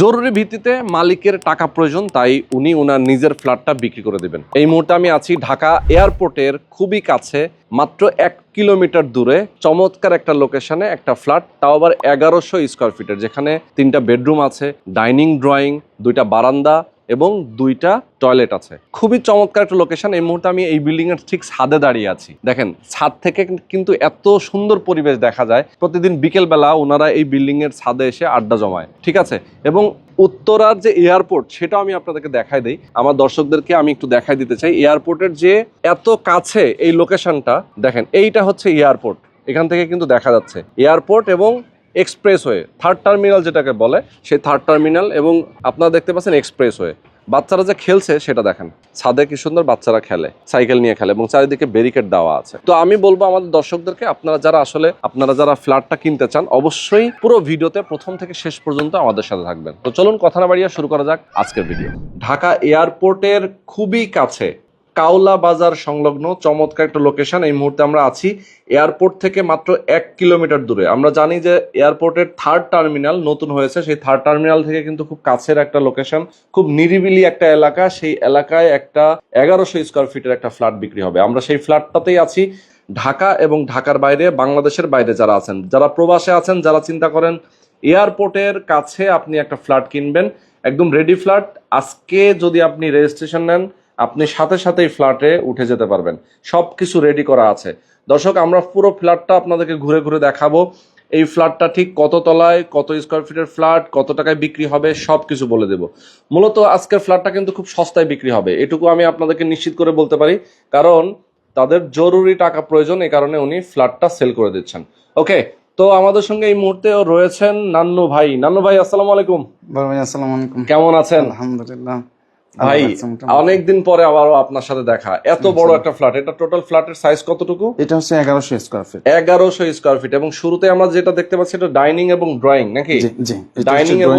জরুরি ভিত্তিতে মালিকের টাকা প্রয়োজন, তাই উনি ওনার নিজের ফ্ল্যাটটা বিক্রি করে দেবেন। এই মুহূর্তে আমি আছি ঢাকা এয়ারপোর্টের খুবই কাছে, মাত্র এক কিলোমিটার দূরে, চমৎকার একটা লোকেশনে একটা ফ্ল্যাট, তাও আবার এগারোশো স্কোয়ার ফিটের যেখানে তিনটা বেডরুম আছে, ডাইনিং, ড্রয়িং, দুইটা বারান্দা এবং দুইটা টয়লেট আছে। খুবই চমৎকার একটা লোকেশন এই মুহূর্তে আমি এই বিল্ডিং এর ঠিক ছাদে দাঁড়িয়ে আছি। দেখেন, ছাদ থেকে কিন্তু এত সুন্দর পরিবেশ দেখা যায়। প্রতিদিন বিকেল বেলা ওনারা এই বিল্ডিং এর ছাদে এসে আড্ডা জমায়, ঠিক আছে? এবং উত্তরার যে এয়ারপোর্ট সেটাও আমি আপনাদেরকে দেখাই দিই। আমার দর্শকদেরকে আমি একটু দেখাই দিতে চাই। এয়ারপোর্টের যে এত কাছে এই লোকেশনটা দেখেন, এইটা হচ্ছে এয়ারপোর্ট এখান থেকে কিন্তু দেখা যাচ্ছে। এয়ারপোর্ট এবং এক্সপ্রেসওয়ে থার্ড টার্মিনাল যেটাকে বলে, সেই থার্ড টার্মিনাল এবং আপনারা দেখতে পাচ্ছেন এক্সপ্রেস হয়ে। বাচ্চারা যে খেলছে, সেটা দেখেন। ছাদে কি সুন্দর বাচ্চারা খেলে, সাইকেল নিয়ে খেলে এবং চারিদিকে ব্যারিকেড দেওয়া আছে। তো আমি বলব আমাদের দর্শকদেরকে, আপনারা যারা আসলে, আপনারা যারা ফ্ল্যাটটা কিনতে চান, অবশ্যই পুরো ভিডিওতে প্রথম থেকে শেষ পর্যন্ত আমাদের সাথে থাকবেন। তো চলুন, কথা না বাড়িয়ে শুরু করা যাক আজকের ভিডিও ঢাকা এয়ারপোর্টের খুবই কাছে কাওলা বাজার সংলগ্ন চমৎকার একটা লোকেশন এই মুহূর্তে আমরা আছি এয়ারপোর্ট থেকে মাত্র এক কিলোমিটার দূরে। আমরা জানি যে এয়ারপোর্টের থার্ড টার্মিনাল নতুন হয়েছে। সেই থার্ড টার্মিনাল থেকে কিন্তু খুব কাছের একটা লোকেশন খুব নিরিবিলি একটা এলাকা। সেই এলাকায় একটা এগারোশো স্কোয়ার ফিটের একটা ফ্ল্যাট বিক্রি হবে। আমরা সেই ফ্ল্যাটটাতেই আছি। ঢাকা এবং ঢাকার বাইরে, বাংলাদেশের বাইরে যারা আছেন, যারা প্রবাসে আছেন, যারা চিন্তা করেন এয়ারপোর্টের কাছে আপনি একটা ফ্ল্যাট কিনবেন। একদম রেডি ফ্ল্যাট আজকে যদি আপনি রেজিস্ট্রেশন নেন আপনি সাথে সাথেই ফ্ল্যাটে উঠে যেতে পারবেন। সব কিছু রেডি করা আছে। দর্শক আমরা পুরো ফ্ল্যাটটা আপনাদেরকে ঘুরে ঘুরে দেখাবো। এই ফ্ল্যাটটা ঠিক কত তলায় কত স্কোয়ার ফিটের ফ্ল্যাট কত টাকায় বিক্রি হবে সব কিছু বলে দেব। মূলত আজকের ফ্ল্যাটটা কিন্তু খুব সস্তায় বিক্রি হবে। এটুকু আমি আপনাদেরকে নিশ্চিত করে বলতে পারি। কারণ তাদের জরুরি টাকা প্রয়োজন এই কারণে উনি ফ্ল্যাটটা সেল করে দিচ্ছেন। ওকে তো আমাদের সঙ্গে এই মুহূর্তে রয়েছেন নান্নু ভাই। নান্নু ভাই আসসালামু আলাইকুম। ভাই আসসালামু। আলাইকুম কেমন আছেন? আলহামদুলিল্লাহ। ভাই। অনেকদিন পরে আবারও আপনার সাথে দেখা। এত বড় একটা ফ্ল্যাট এটা টোটাল ফ্ল্যাটের সাইজ কতটুকু? এটা হচ্ছে এগারোশো স্কোয়ার ফিট এগারোশো স্কোয়ার ফিট এবং শুরুতে আমরা যেটা দেখতে পাচ্ছি এটা ডাইনিং এবং ড্রয়িং নাকি? জি এবং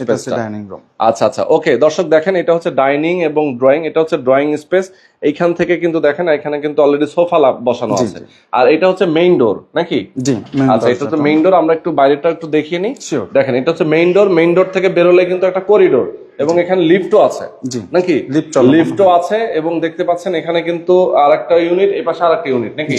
space টা। ডাইনিং রুম আচ্ছা আচ্ছা ওকে দর্শক দেখেন এটা হচ্ছে ডাইনিং এবং ড্রয়িং এটা হচ্ছে ড্রয়িং স্পেস এইখান থেকে কিন্তু দেখেন এখানে কিন্তু অলরেডি সোফা বসানো আছে। আর এটা হচ্ছে মেইন ডোর নাকি? আচ্ছা এটা হচ্ছে মেইন ডোর আমরা একটু বাইরেটা একটু দেখিয়ে নিই. দেখেন এটা হচ্ছে মেইন ডোর মেইন ডোর থেকে বেরোলে কিন্তু একটা করিডোর এবং এখানে লিফটও আছে। নাকি। লিফটও আছে এবং দেখতে পাচ্ছেন এখানে কিন্তু আর একটা ইউনিট এই পাশে আর একটা ইউনিট নাকি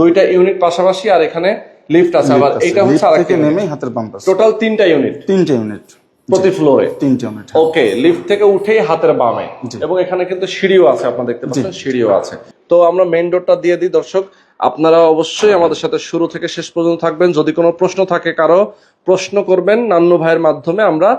দুইটা ইউনিট পাশাপাশি আর এখানে লিফট আছে। আবার এটা হচ্ছে আর একটা নেমে হাতের বাম পাশে টোটাল তিনটা ইউনিট তিনটে ইউনিট প্রতি ফ্লোরে তিনটে ইউনিট ওকে লিফট থেকে উঠেই হাতের বামে। এবং এখানে কিন্তু সিঁড়িও আছে আপনারা দেখতে পাচ্ছেন সিঁড়িও আছে। তো আমরা মেইন ডোরটা দিয়ে দিই দর্শক। আপনারা অবশ্যই আমাদের সাথে শুরু থেকে শেষ পর্যন্ত থাকবেন। যদি কোনো প্রশ্ন থাকে কারও প্রশ্ন করবেন নান্নু ভাইয়ের মাধ্যমে। আমরা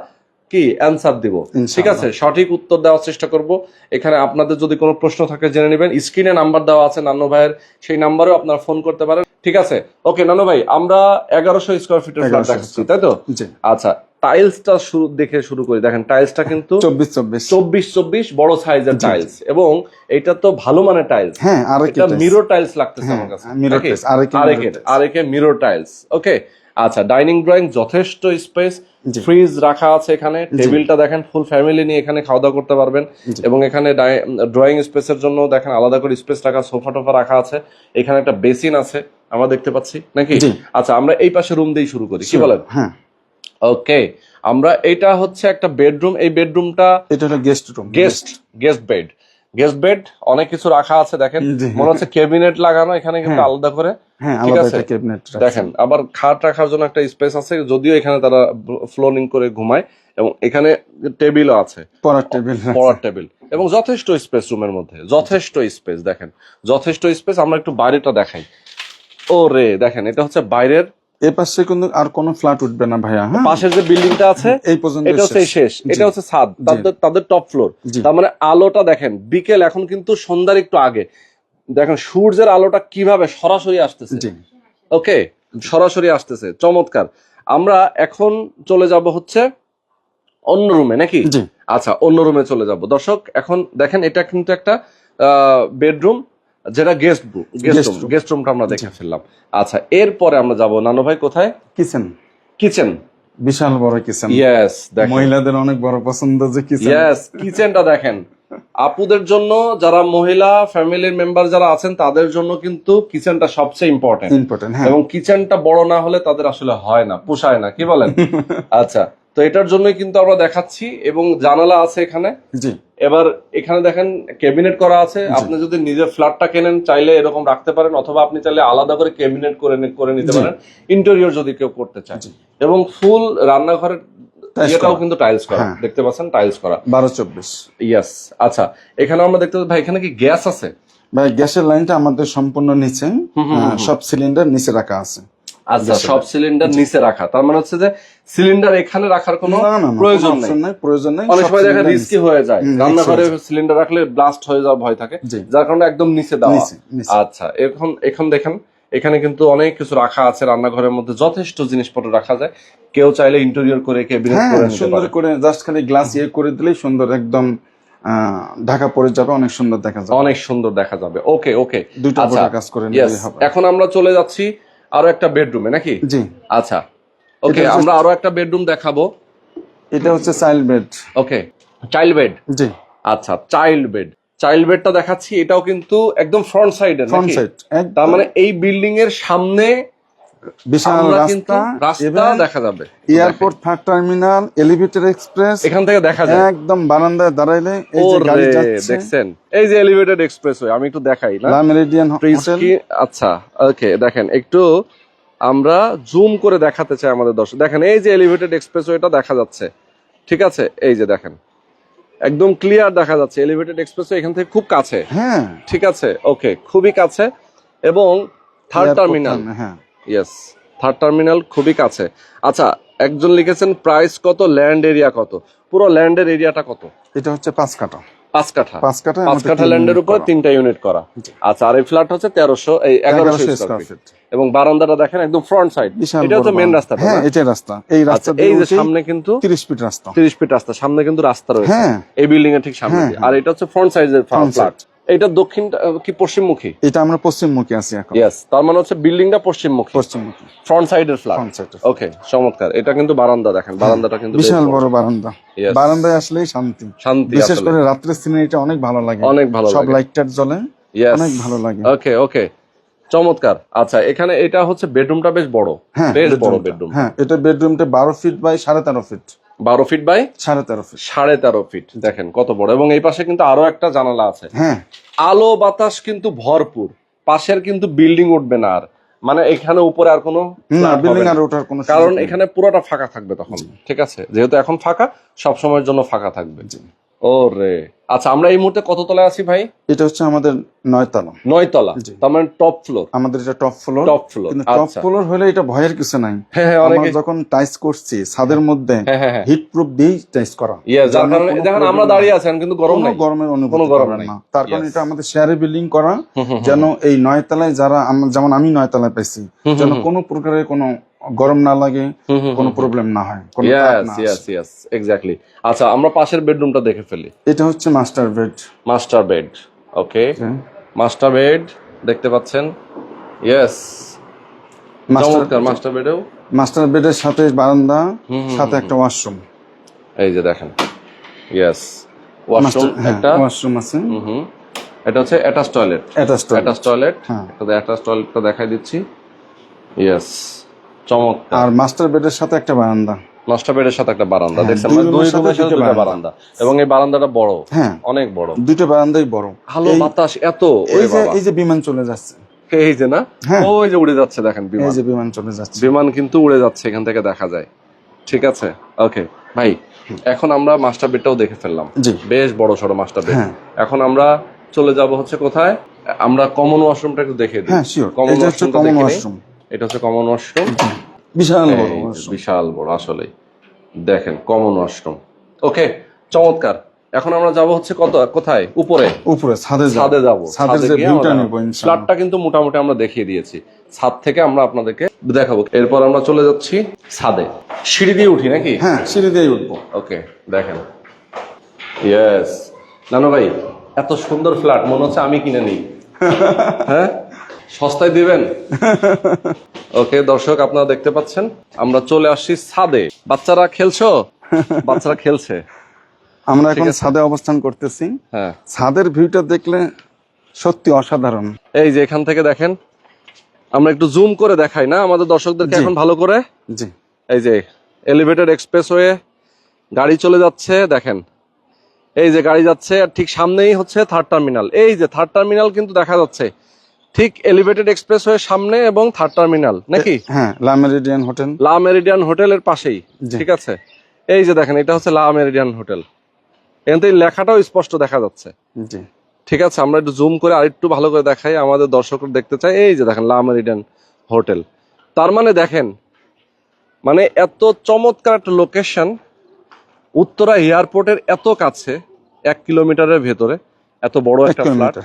কি? অ্যান্সার দিব। ঠিক আছে? সঠিক উত্তর দেওয়ার চেষ্টা করব। এখানে আপনাদের যদি কোনো প্রশ্ন থাকে জেনে নেবেন। স্ক্রিনে নাম্বার দেওয়া আছে নান্নু ভাইয়ের। সেই নাম্বারেও আপনারা ফোন করতে পারেন। ঠিক আছে? ওকে নান্নু ভাই আমরা এগারোশো স্কোয়ার ফিটের ফ্ল্যাট দেখাচ্ছি তাই তো? আচ্ছা টাইলসটা শুরু দেখে শুরু করি। দেখেন টাইলসটা কিন্তু চব্বিশ চব্বিশ। চব্বিশ চব্বিশ বড় সাইজের টাইলস এবং এটা তো ভালো মানের টাইলস হ্যাঁ আর এটা টাইলস লাগতেছে হ্যাঁ, আমার কাছে। আরেকে মিরর টাইলস ওকে আচ্ছা ডাইনিং ড্রয়িং যথেষ্ট স্পেস ফ্রিজ রাখা আছে এখানে টেবিলটা দেখেন ফুল ফ্যামিলি নিয়ে এখানে খাওয়া দাওয়া করতে পারবেন। এবং এখানে ড্রয়িং স্পেসের জন্য দেখেন আলাদা করে স্পেস রাখা সোফা টোফা রাখা আছে। এখানে একটা বেসিন আছে আমরা দেখতে পাচ্ছি নাকি? আচ্ছা আমরা এই পাশে রুম দিয়েই শুরু করি কি বলেন? হ্যাঁ। ওকে আমরা এটা হচ্ছে একটা বেডরুম এই বেডরুমটা এটা হলো guest room guest guest bed guest bed অনেক কিছু রাখা আছে দেখেন। মনে হচ্ছে ক্যাবিনেট লাগানো এখানে কিন্তু হ্যাঁ। আলাদা করে। হ্যাঁ ঠিক আছে। দেখেন আবার খাট রাখার জন্য একটা স্পেস আছে যদিও এখানে তারা ফ্লোরিং করে ঘুমায় এবং এখানে টেবিলও আছে। পড়ার টেবিল পড়ার টেবিল। এবং যথেষ্ট স্পেস রুমের মধ্যে যথেষ্ট স্পেস দেখেন। যথেষ্ট স্পেস আমরা একটু বাইরেটা দেখাই। ও রে দেখেন এটা হচ্ছে বাইরের এ পাশে কিন্তু আর কোনো ফ্ল্যাট উঠবে না ভাইয়া হ্যাঁ? পাশের যে বিল্ডিংটা আছে এই পর্যন্ত এটা হচ্ছে শেষ। এটা হচ্ছে ছাদ। তাদের তাদের টপ ফ্লোর তার মানে আলোটা দেখেন বিকেল এখন কিন্তু সন্ধ্যার একটু আগে। দেখেন সূর্যের আলোটা কীভাবে সরাসরি আসতেছে। ওকে? সরাসরি আসতেছে চমৎকার। আমরা এখন চলে যাব হচ্ছে অন্য রুমে নাকি? আচ্ছা অন্য রুমে চলে যাব। দর্শক এখন দেখেন এটা কিন্তু একটা বেডরুম যেটা গেস্ট গেস্ট রুম। গেস্ট রুমটা আমরা দেখে ফেললাম। আচ্ছা এরপরে আমরা যাব নানু ভাই কোথায়? কিচেন কিচেন বিশাল বড় কিচেন ইয়েস মহিলাদের অনেক বড় পছন্দ যে কিচেন ইয়েস কিচেনটা দেখেন। আপুদের জন্য যারা মহিলা ফ্যামিলির মেম্বার যারা আছেন তাদের জন্য কিন্তু কিচেনটা সবচেয়ে ইম্পর্টেন্ট ইম্পর্টেন্ট হ্যাঁ। এবং কিচেনটা বড় না হলে তাদের আসলে হয় না পোষায় না কি বলেন? আচ্ছা তো এটার জন্যই কিন্তু আমরা দেখাচ্ছি এবং জানালা আছে এখানে। জি। এবার এখানে দেখেন ক্যাবিনেট করা আছে। আপনি যদি নিজের ফ্ল্যাটটা কেনেন চাইলে এরকম রাখতে পারেন অথবা আপনি চাইলে আলাদা করে ক্যাবিনেট করে করে নিতে পারেন। ইন্টেরিয়র যদি কেউ করতে চায়। এবং ফুল রান্নাঘরের কিন্তু টাইলস করা। হ্যাঁ। দেখতে পাচ্ছেন টাইলস করা। বারো চব্বিশ। ইয়াস আচ্ছা এখানে আমরা দেখতে পাচ্ছি ভাই এখানে কি গ্যাস আছে? ভাই গ্যাসের লাইনটা আমাদের সম্পূর্ণ নিচে। সব সিলিন্ডার নিচে রাখা আছে। আচ্ছা সব সিলিন্ডার নিচে রাখা। তার মানে হচ্ছে যে সিলিন্ডার এখানে রাখার কোনো প্রয়োজন নেই। প্রয়োজন নেই অনেক সময় দেখা রিস্কি হয়ে যায়। রান্নাঘরে সিলিন্ডার রাখলে ব্লাস্ট হয়ে যাওয়ার ভয় থাকে যার কারণে একদম নিচে দেওয়া। আচ্ছা এখন এখন দেখেন এখানে কিন্তু অনেক কিছু রাখা আছে রান্নাঘরের মধ্যে যথেষ্ট জিনিসপত্র রাখা যায়। কেউ চাইলে ইন্টেরিয়র করে ক্যাবিনেট করে সুন্দর করে জাস্ট খালি গ্লাস ইয়ে করে দিলেই সুন্দর একদম আহ, ঢাকা পড়ে যাবে অনেক সুন্দর দেখা যাবে। অনেক সুন্দর দেখা যাবে। ওকে ওকে আচ্ছা কাজ করে এখন আমরা চলে যাচ্ছি আরও একটা বেডরুমে নাকি? জি। আচ্ছা। ওকে আমরা আরও একটা বেডরুম দেখাবো। এটা হচ্ছে child bed. Okay child bed? জি। আচ্ছা চাইল্ড বেড। চাইল্ড বেডটা দেখাচ্ছি এটাও কিন্তু একদম ফ্রন্ট সাইডের ফ্রন্ট সাইড তার মানে এই বিল্ডিং এর সামনে বিশাল রাস্তা রাস্তা দেখা যাবে। Airport third terminal elevator express এখান থেকে দেখা যায়। একদম বারান্দায় দাঁড়াইলে এই যে গাড়ি যাচ্ছে। দেখছেন? এই যে এলিভেটেড এক্সপ্রেসওয়ে আমি একটু দেখাই না। লা মেরিডিয়ান আচ্ছা ওকে দেখেন একটু আমরা জুম করে দেখাতে চাই আমাদের দর্শক দেখেন এই যে এলিভেটেড এক্সপ্রেসওয়েটা দেখা যাচ্ছে। ঠিক আছে? এই যে দেখেন একদম ক্লিয়ার দেখা যাচ্ছে। এলিভেটেড এক্সপ্রেসওয়ে এখান থেকে খুব কাছে। হ্যাঁ। ঠিক আছে? ওকে খুবই কাছে। এবং থার্ড টার্মিনাল, হ্যাঁ। ইয়েস থার্ড টার্মিনাল খুবই কাছে। আচ্ছা একজন লিখেছেন প্রাইস কত ল্যান্ড এরিয়া কত? পুরো ল্যান্ডের এরিয়াটা কত? এটা হচ্ছে পাঁচ কাটা পাঁচ কাঠা। পাঁচ কাঠা পাঁচ কাঠা ল্যান্ডের উপর তিনটা ইউনিট করা। আচ্ছা আর এই ফ্ল্যাট হচ্ছে তেরোশো এই এগারোশো স্কোয়ার ফিট এবং বারান্দাটা দেখেন একদম ফ্রন্ট সাইড এটা হচ্ছে মেন। রাস্তাটা হ্যাঁ এটাই রাস্তা। এই আচ্ছা রাস্তা এই যে সামনে কিন্তু তিরিশ ফিট রাস্তা। তিরিশ ফিট রাস্তা সামনে কিন্তু রাস্তা রয়েছে। হ্যাঁ। এই বিল্ডিং এর ঠিক সামনে হ্যাঁ, আর এটা হচ্ছে ফ্রন্ট সাইজের ফ্ল্যাট এটা দক্ষিণ কি পশ্চিমমুখী? এটা আমরা পশ্চিমমুখী আছি এখন। ইয়েস তার মানে হচ্ছে বিল্ডিংটা পশ্চিমমুখী। পশ্চিমমুখী। ফ্রন্ট সাইডের ফ্ল্যাট ফ্রন্ট সাইড ওকে চমৎকার। এটা কিন্তু বারান্দা দেখেন বারান্দাটা কিন্তু বিশাল বড়। বারান্দা। বারান্দায় আসলেই শান্তি। শান্তি বিশেষ করে রাত্রের সিনারিটা অনেক ভালো লাগে। অনেক ভালো সব লাগে। লাইটটার জ্বলে Yes. অনেক ভালো লাগে। ওকে ওকে চমৎকার। আচ্ছা এখানে এটা হচ্ছে বেডরুমটা বেশ বড়। হ্যাঁ বেশ বড় বেডরুম হ্যাঁ এটা বেডরুমটা বারো ফিট বাই সাড়ে তেরো ফিট বারো ফিট বাই সাড়ে তেরো ফিট সাড়ে তেরো ফিট দেখেন কত বড়। এবং এই পাশে কিন্তু আরও একটা জানালা আছে। হ্যাঁ। আলো বাতাস কিন্তু ভরপুর। পাশের কিন্তু বিল্ডিং উঠবে না আর। মানে এখানে উপরে আর কোনো বিল্ডিং আর ওঠার কোনো কারণ এখানে পুরোটা ফাঁকা থাকবে তখন। ঠিক আছে? যেহেতু এখন ফাঁকা সব সময়ের জন্য ফাঁকা থাকবে। জি। ও রে আচ্ছা আমরা এই মুহূর্তে কত তলায় আছি ভাই? এটা হচ্ছে আমাদের নয়তলা নয় তলা। তার মানে টপ ফ্লোর আমাদের এটা টপ ফ্লোর টপ ফ্লোর কিন্তু টপ আচ্ছা। ফ্লোর হলে এটা ভয়ের কিছু নাই। হ্যাঁ হ্যাঁ আমরা যখন টাইস করছি ছাদের মধ্যে হিট প্রুফ দিয়েই টাইস করা। যার কারণে দেখেন আমরা দাঁড়িয়ে আছেন কিন্তু গরম নাই। গরমের অনুভূতি কোনো গরম নাই। তার কারণ. এটা আমাদের শেয়ারে বিল্ডিং করা যেন এই নয়তলায় যারা যেমন আমি নয়তলায় পাইছি যেন কোনো প্রকারের কোনো গরম না লাগে কোনো প্রবলেম না হয় কোনো তাপ ইয়েস না ইয়েস ইয়েস এক্স্যাক্টলি আচ্ছা আমরা পাশের বেডরুমটা দেখে ফেলি। এটা হচ্ছে master bed master bed okay master bed দেখতে পাচ্ছেন? ইয়েস মাস্টার চমৎকার মাস্টার বেডেও মাস্টার বেডের সাথে বারান্দা সাথে একটা ওয়াশরুম এই যে দেখেন। ইয়েস ওয়াশরুম হ্যাঁ একটা ওয়াশরুম আছে। হুম এটা হচ্ছে attach toilet attach attach toilet হ্যাঁ। অ্যাটাচ টয়লেটটা দেখাই দিচ্ছি। ইয়েস চমৎকার। আর মাস্টার বেডের সাথে একটা বারান্দা। মাস্টার বেডের সাথে একটা বারান্দা। হ্যাঁ, দেখছেন মানে দুই রুমের সাথে দুইটা বারান্দা। এবং এই বারান্দাটা বড়। হ্যাঁ অনেক বড়। দুটো বারান্দাই বড়। আলো এই- বাতাস এত। এই যে এই যে বিমান চলে যাচ্ছে। এই যে না? হ্যাঁ। ওই যে উড়ে যাচ্ছে দেখেন এই যে বিমান চলে যাচ্ছে। বিমান কিন্তু উড়ে যাচ্ছে এখান থেকে দেখা যায়। ঠিক আছে? ওকে ভাই এখন আমরা মাস্টার বেডটাও দেখে ফেললাম। বেশ বড় সড়ো মাস্টার বেড হ্যাঁ। এখন আমরা চলে যাব হচ্ছে কোথায়? আমরা কমন ওয়াশরুমটা একটু দেখে দিই। কমন ওয়াশরুম এটা হচ্ছে কমন ওয়াশরুম বিশাল বড়। বিশাল বড় আসলেই। দেখেন কমন ওয়াশরুম ওকে চমৎকার। এখন আমরা যাব হচ্ছে কত কোথায়? উপরে। উপরে ছাদে ছাদে যাব। ছাদের যে ভিউটা নিব ইনশাআল্লাহ ফ্ল্যাটটা কিন্তু মোটামুটি আমরা দেখিয়ে দিয়েছি। ছাদ থেকে আমরা আপনাদেরকে দেখাবো। এরপর আমরা চলে যাচ্ছি ছাদে। সিঁড়ি দিয়ে উঠি নাকি? হ্যাঁ সিঁড়ি দিয়ে উঠবো। ওকে দেখেন। ইয়েস নানু ভাই এত সুন্দর ফ্ল্যাট মনে হচ্ছে আমি কিনে নিই। হ্যাঁ? সস্তায় দিবেন? ওকে দর্শক আপনারা দেখতে পাচ্ছেন আমরা চলে আসছি ছাদে। বাচ্চারা খেলছো? বাচ্চারা খেলছে। আমরা এখন ছাদে অবস্থান করতেছি। হ্যাঁ। ছাদের ভিউটা দেখলে সত্যি অসাধারণ। এই যে এখান থেকে দেখেন আমরা একটু জুম করে দেখাই না? আমাদের দর্শকদেরকে। এখন ভালো করে? জি। এই যে এলিভেটেড এক্সপ্রেস হয়ে গাড়ি চলে যাচ্ছে দেখেন। এই যে গাড়ি যাচ্ছে আর ঠিক সামনেই হচ্ছে থার্ড টার্মিনাল এই যে থার্ড টার্মিনাল কিন্তু দেখা যাচ্ছে। ঠিক এলিভেটেড এক্সপ্রেস হয়ে সামনে এবং থার্ড টার্মিনাল নাকি? হ্যাঁ লা মেরিডিয়ান হোটেল। লা মেরিডিয়ান হোটেলের পাশেই ঠিক আছে? এই যে দেখেন এটা হচ্ছে লা মেরিডিয়ান হোটেল। এখান থেকে লেখাটাও স্পষ্ট দেখা যাচ্ছে। জি। ঠিক আছে আমরা একটু জুম করে আরেকটু ভালো করে দেখাই আমাদের দর্শকরা দেখতে চাই এই যে দেখেন লা মেরিডিয়ান হোটেল। তার মানে দেখেন মানে এত চমৎকার একটা লোকেশন উত্তরা এয়ারপোর্টের এত কাছে এক কিলোমিটারের ভেতরে। এত বড় একটা ফ্ল্যাট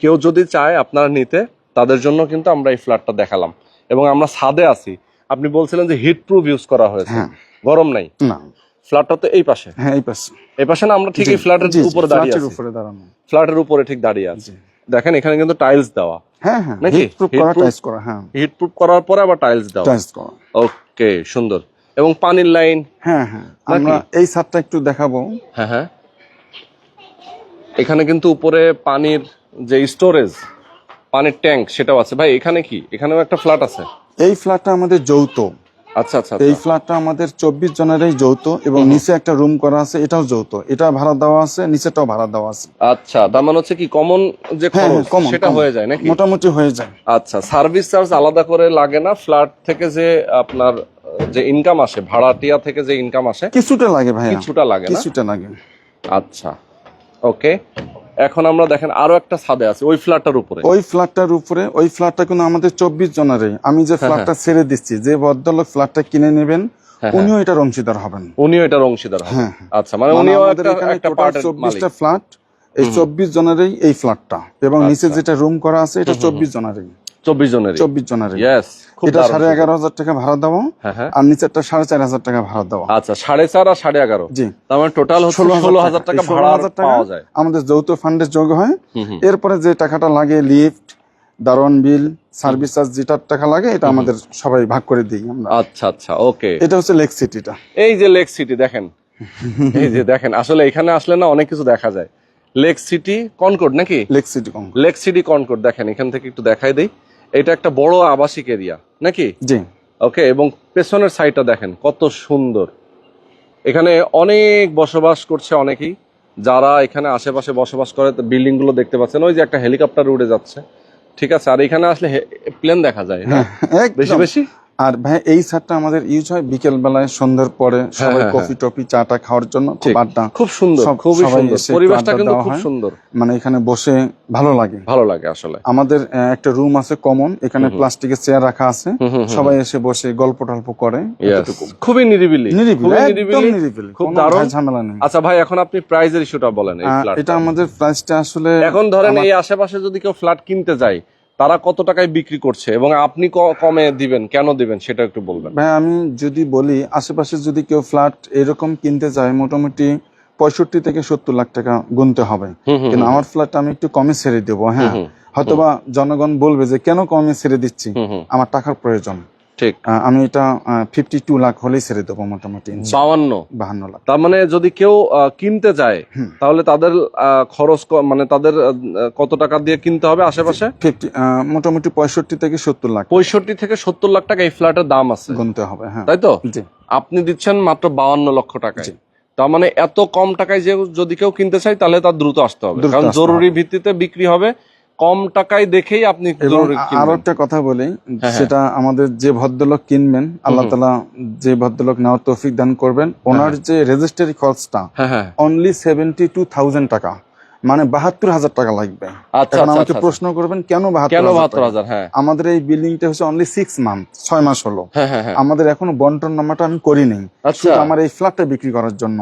কেউ যদি চায় আপনারা নিতে তাদের জন্য কিন্তু আমরা এই ফ্ল্যাটটা দেখালাম। এবং আমরা ছাদে আছি। আপনি বলছিলেন যে হিট প্রুফ ইউজ করা হয়েছে। হ্যাঁ। গরম নাই। না। ফ্ল্যাটটা তো এই পাশে। হ্যাঁ এই পাশে। এই পাশে না আমরা ঠিক এই ফ্ল্যাটের উপরে দাঁড়িয়ে আছি। উপরে দাঁড়ানো। ফ্ল্যাটের উপরে ঠিক দাঁড়িয়ে আছি। দেখেন এখানে কিন্তু টাইলস দেওয়া। হ্যাঁ হ্যাঁ নাকি? হিট প্রুফ করা? টাইস করা হ্যাঁ। হিট প্রুফ করার পরে আবার টাইলস দেওয়া। টাইস করা। ওকে সুন্দর। এবং পানির লাইন হ্যাঁ হ্যাঁ। আমরা এই ছাদটা একটু দেখাবো। হ্যাঁ হ্যাঁ। এখানে কিন্তু উপরে পানির যে স্টোরেজ পানির ট্যাঙ্ক সেটাও আছে। ভাই এখানে কি? এখানেও একটা ফ্ল্যাট আছে? এই ফ্ল্যাটটা আমাদের যৌথ। আচ্ছা আচ্ছা এই আচ্ছা। ফ্ল্যাটটা আমাদের চব্বিশ জনেরই যৌথ এবং। নিচে একটা রুম করা আছে এটাও যৌথ। এটা ভাড়া দেওয়া আছে নিচেটাও ভাড়া দেওয়া আছে। আচ্ছা তার মানে হচ্ছে কি কমন যে কমন খরচ হ্যাঁ, সেটা হয়ে যায় নাকি? মোটামুটি হয়ে যায়। আচ্ছা সার্ভিস চার্জ আলাদা করে লাগে না? ফ্ল্যাট থেকে যে আপনার যে ইনকাম আসে ভাড়াটিয়া থেকে যে ইনকাম আসে কিছুটা লাগে ভাই কিছুটা লাগে না? কিছুটা লাগে। আচ্ছা। ওকে এখন আমরা দেখেন আরও একটা ছাদে আছে ওই ফ্ল্যাটটার উপরে। ওই ফ্ল্যাটটার উপরে ওই ফ্ল্যাটটা কিন্তু আমাদের চব্বিশ জনেরই। আমি যে ফ্ল্যাটটা ছেড়ে দিচ্ছি যে ভদ্রলোক ফ্ল্যাটটা কিনে নেবেন হ্যাঁ, উনিও এটার অংশীদার হবেন। উনিও এটার অংশীদার হবে হ্যাঁ আচ্ছা মানে মানে উনিও একটা পার্টের চব্বিশটা ফ্ল্যাট এই চব্বিশ জনেরই এই ফ্ল্যাটটা। এবং নিচে আচ্ছা। যেটা রুম করা আছে এটা চব্বিশ জনেরই। চব্বিশ জনের চব্বিশ ইয়েস এটা সাড়ে এগারো হাজার টাকা ভাড়া হ্যাঁ হ্যাঁ। আর নিচেরটা সাড়ে চার হাজার টাকা ভাড়া আচ্ছা সাড়ে চার আর সাড়ে এগারো। জি। তার মানে টোটাল ষোলো হাজার টাকা। এই ভাড়া হাজার টাকা আমাদের যৌথ ফান্ডের যোগ হয়। এরপরে যে টাকাটা লাগে লিফট দারোয়ান বিল সার্ভিস চার্জ যেটার টাকা লাগে এটা আমাদের সবাই ভাগ করে দিই আমরা। আচ্ছা আচ্ছা ওকে। এটা হচ্ছে লেক সিটিটা এই যে লেক সিটি দেখেন। এই যে দেখেন আসলে এখানে আসলে না অনেক কিছু দেখা যায়। লেক সিটি কনকোর্ড নাকি? Lake City Lake City Concord দেখেন এখান থেকে একটু দেখাই দেই। এটা একটা বড় আবাসিক এরিয়া নাকি? জি। ওকে এবং পেছনের সাইডটা দেখেন কত সুন্দর। এখানে অনেক বসবাস করছে অনেকেই। যারা এখানে আশেপাশে বসবাস করে বিল্ডিংগুলো দেখতে পাচ্ছেন ওই যে একটা হেলিকপ্টার উড়ে যাচ্ছে। ঠিক আছে আর এখানে আসলে প্লেন দেখা যায় না? বেশি বেশি? আর ভাই এই ছাদটা আমাদের ইউজ হয় বিকেল বেলায় সন্ধ্যার পরে সবাই হ্যাঁ, কফি টফি চা টা খাওয়ার জন্য খুব আড্ডা। খুব সুন্দর খুবই সুন্দর। পরিবেশটা কিন্তু খুব সুন্দর। মানে এখানে বসে ভালো লাগে। ভালো লাগে আসলে। আমাদের একটা রুম আছে কমন এখানে প্লাস্টিকের চেয়ার রাখা আছে। সবাই এসে বসে গল্প টল্প করে খুবই নিরিবিলি নিরিবিলি একদম নিরিবিলি খুব দারুণ। ঝামেলা নেই। আচ্ছা ভাই এখন আপনি প্রাইজের ইস্যুটা বলেন এটা আমাদের প্রাইসটা আসলে এখন ধরেন এই আশেপাশে যদি কেউ ফ্ল্যাট কিনতে যায় তারা কত টাকায় বিক্রি করছে এবং আপনি কমে দিবেন কেন দিবেন সেটা একটু বলবেন। ভাই আমি যদি বলি আশেপাশে যদি কেউ ফ্ল্যাট এরকম কিনতে যায় মোটামুটি পঁয়ষট্টি থেকে সত্তর লাখ টাকা গুনতে হবে। কিন্তু আমার ফ্ল্যাটটা আমি একটু কমে ছেড়ে দেবো হ্যাঁ। হয়তোবা জনগণ বলবে যে কেন কমে ছেড়ে দিচ্ছি? আমার টাকার প্রয়োজন। ঠিক। আমি এটা ফিফটি টু লাখ হলেই ছেড়ে দেবো মোটামুটি বাউান্ন বাহান্ন লাখ। তার মানে যদি কেউ কিনতে যায় তাহলে তাদের খরচ মানে তাদের কত টাকা দিয়ে কিনতে হবে আশেপাশে? ফিফটি মোটামুটি পঁয়ষট্টি থেকে সত্তর লাখ। পঁয়ষট্টি থেকে সত্তর লাখ টাকা এই ফ্ল্যাটের দাম আছে। গুনতে হবে হ্যাঁ। তাই তো? আপনি দিচ্ছেন মাত্র বাউান্ন লক্ষ টাকায়। জি। তার মানে এত কম টাকায় যে যদি কেউ কিনতে চায় তাহলে তার দ্রুত আসতে হবে। কারণ জরুরি ভিত্তিতে বিক্রি হবে। কম টাকায় দেখেই আপনি আরও একটা কথা বলি হ্যাঁ। সেটা আমাদের যে ভদ্রলোক কিনবেন আল্লাহ তালা যে ভদ্রলোক নেওয়ার তৌফিক দান করবেন ওনার যে রেজিস্ট্রি খরচটা হ্যাঁ হ্যাঁ। অনলি সেভেন্টি টু থাউজেন্ড টাকা। মানে বাহাত্তর হাজার টাকা লাগবে। আচ্ছা এখন আচ্ছা আমাকে আচ্ছা প্রশ্ন করবেন কেন বাহাত্তর হাজার হ্যাঁ। আমাদের এই বিল্ডিংটা হচ্ছে অনলি সিক্স মান্থ ছয় মাস হলো। হ্যাঁ হ্যাঁ হ্যাঁ। আমাদের এখনও বন্টন নামাটা আমি করি নাই শুধু আমার এই ফ্ল্যাটটা বিক্রি করার জন্য।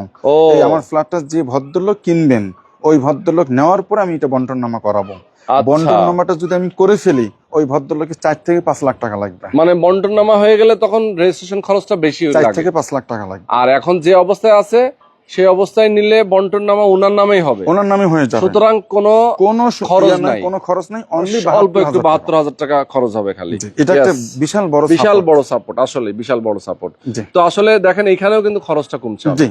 এই আমার ফ্ল্যাটটা যে ভদ্রলোক কিনবেন ওই ভদ্রলোক নেওয়ার পরে আমি এটা বন্টন নামা করাবো। আচ্ছা। বন্টন নামাটা যদি আমি করে ফেলি ওই ভদ্রলোকের চার থেকে পাঁচ লাখ টাকা লাগবে। মানে বন্টন নামা হয়ে গেলে তখন রেজিস্ট্রেশন খরচটা বেশি চার থেকে পাঁচ লাখ টাকা লাগবে। আর এখন যে অবস্থায় আছে সেই অবস্থায় নিলে বন্টন নামা উনার নামেই হবে। ওনার নামে হয়ে যাবে। সুতরাং কোনো কোনো খরচ নাই, নাই। কোনো খরচ নাই অনলি অল্প একটু বাহাত্তর হাজার টাকা খরচ হবে খালি। এটা একটা বিশাল বড় বিশাল বড় সাপোর্ট আসলে বিশাল বড় সাপোর্ট তো আসলে দেখেন এখানেও কিন্তু খরচটা কমছে। জি।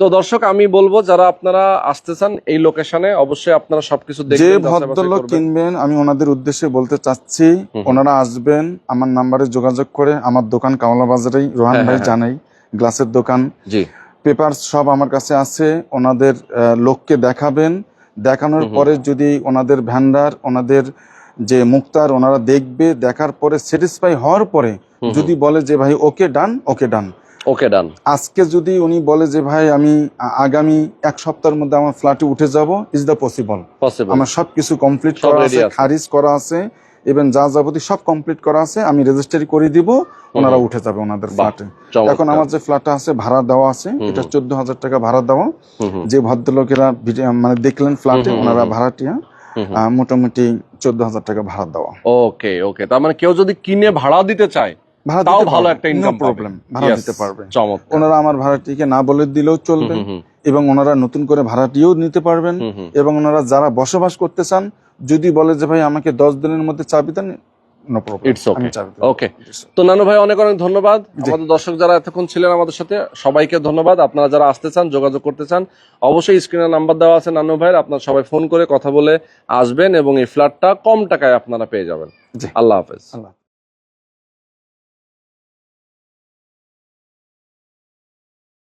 তো দর্শক আমি বলব যারা আপনারা আসতে চান এই লোকেশনে অবশ্যই আপনারা সবকিছু যে ভদ্রলোক কিনবেন আমি ওনাদের উদ্দেশ্যে বলতে চাচ্ছি ওনারা আসবেন আমার নাম্বারে যোগাযোগ করে আমার দোকান কামলা বাজারেই রোহান হ্যাঁ, ভাই হ্যাঁ, জানাই গ্লাসের দোকান। জি। পেপার সব আমার কাছে আছে ওনাদের লোককে দেখাবেন। দেখানোর। পরে যদি ওনাদের ভ্যান্ডার ওনাদের যে মুক্তার ওনারা দেখবে দেখার পরে স্যাটিসফাই হওয়ার পরে যদি বলে যে ভাই ওকে ডান ওকে ডান। ওকে ডান আজকে যদি উনি বলে যে ভাই আমি আগামী এক সপ্তাহের মধ্যে আমার ফ্ল্যাটে উঠে যাব ইজ দ্য পসিবল পসিবল আমার সবকিছু কমপ্লিট করা আছে। খারিজ করা আছে এবং যা যাবতীয় সব কমপ্লিট করা আছে আমি রেজিস্ট্রি করে দিব ওনারা উঠে যাবে ওনাদের ফ্ল্যাটে এখন আমার যে ফ্ল্যাটটা আছে ভাড়া দেওয়া আছে এটা। চোদ্দ হাজার টাকা ভাড়া দেওয়া। যে ভদ্রলোকেরা মানে দেখলেন ফ্ল্যাটে ওনারা। ভাড়াটিয়া মোটামুটি চোদ্দ হাজার টাকা ভাড়া দেওয়া। ওকে ওকে তার মানে কেউ যদি কিনে ভাড়া দিতে চায় ভাড়া তাও ভালো একটা ইনকাম প্রবলেম ভাড়া দিতে পারবে। চমৎকার। ওনারা আমার ভাড়াটিকে না বলে দিলেও চলবে এবং ওনারা নতুন করে ভাড়াটিও নিতে পারবেন। এবং ওনারা যারা বসবাস করতে চান যদি বলে যে ভাই আমাকে দশ দিনের মধ্যে চাবি দেন. তো নানু ভাই অনেক অনেক ধন্যবাদ। আমাদের দর্শক যারা এতক্ষণ ছিলেন আমাদের সাথে সবাইকে ধন্যবাদ। আপনারা যারা আসতে চান যোগাযোগ করতে চান অবশ্যই স্ক্রিনে নাম্বার দেওয়া আছে নানু ভাইয়ের। আপনারা সবাই ফোন করে কথা বলে আসবেন এবং এই ফ্ল্যাটটা কম টাকায় আপনারা পেয়ে যাবেন। আল্লাহ হাফেজ। আল্লাহ